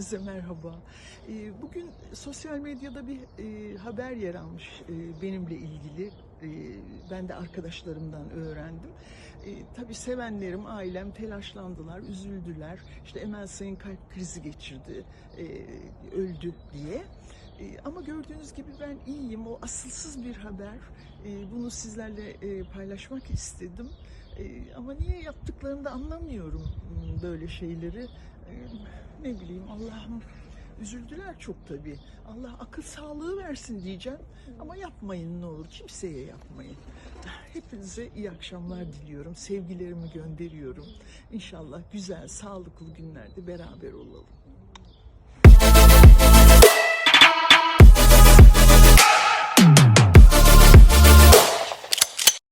merhaba. Ee, Bugün sosyal medyada bir e, haber yer almış e, benimle ilgili. E, Ben de arkadaşlarımdan öğrendim. Tabii sevenlerim, ailem telaşlandılar, üzüldüler. İşte Emel Sayın kalp krizi geçirdi, öldü diye. E, Ama gördüğünüz gibi ben iyiyim. O asılsız bir haber. E, Bunu sizlerle e, paylaşmak istedim. E, Ama niye yaptıklarını da anlamıyorum m, böyle şeyleri. Ne bileyim Allah'ım üzüldüler çok tabii. Allah akıl sağlığı versin diyeceğim. Ama yapmayın ne olur. Kimseye yapmayın. Hepinize iyi akşamlar diliyorum. Sevgilerimi gönderiyorum. İnşallah güzel, sağlıklı günlerde beraber olalım.